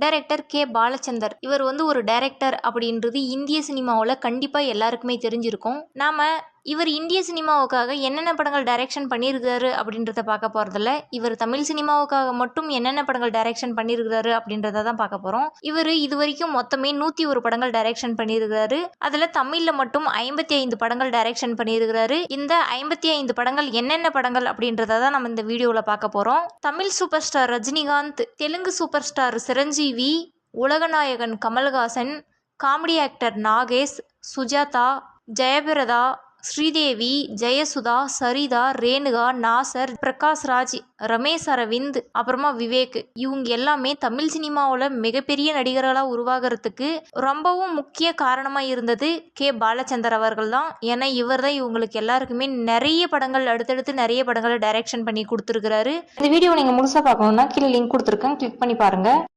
Director K. Balachander. இவர் வந்து ஒரு டைரக்டர் அப்படின்றது இந்திய சினிமாவில் கண்டிப்பாக எல்லாருக்குமே தெரிஞ்சிருக்கும். நாம் இவர் இந்திய சினிமாவுக்காக என்னென்ன படங்கள் டைரக்ஷன் பண்ணியிருக்காரு அப்படின்றத பார்க்க போகிறதில்ல இவர் தமிழ் சினிமாவுக்காக மட்டும் என்னென்ன படங்கள் டைரக்ஷன் பண்ணியிருக்காரு அப்படின்றத தான் பார்க்க போகிறோம் இவர் இது வரைக்கும் மொத்தமே நூற்றி ஒரு படங்கள் டைரக்ஷன் பண்ணியிருக்காரு அதில் தமிழில் மட்டும் ஐம்பத்தி ஐந்து படங்கள் டைரக்ஷன் பண்ணியிருக்கிறாரு. இந்த ஐம்பத்தி ஐந்து படங்கள் என்னென்ன படங்கள் அப்படின்றத தான் நம்ம இந்த வீடியோவில் பார்க்க போகிறோம் Tamil super star Rajinikanth Telugu super star Chiranjeevi உலகநாயகன் கமல்ஹாசன் காமெடி ஆக்டர் நாகேஷ் சுஜாதா ஜெயபிரதா ஸ்ரீதேவி ஜெயசுதா சரிதா ரேணுகா நாசர் பிரகாஷ் ராஜ் ரமேஷ் அரவிந்த் அப்புறமா விவேக். இவங்க எல்லாமே தமிழ் சினிமாவில் மிகப்பெரிய நடிகர்களாக உருவாகிறதுக்கு ரொம்பவும் முக்கிய காரணமாக இருந்தது கே. பாலச்சந்தர் அவர்கள் தான். ஏன்னா இவர் தான் இவங்களுக்கு எல்லாருக்குமே நிறைய படங்கள் அடுத்தடுத்து நிறைய படங்களை டைரக்ஷன் பண்ணி கொடுத்துருக்கிறாரு. இந்த வீடியோ நீங்கள் முழுசாக பார்க்கணுன்னா கீழே லிங்க் கொடுத்துருக்கேன். கிளிக் பண்ணி பாருங்கள்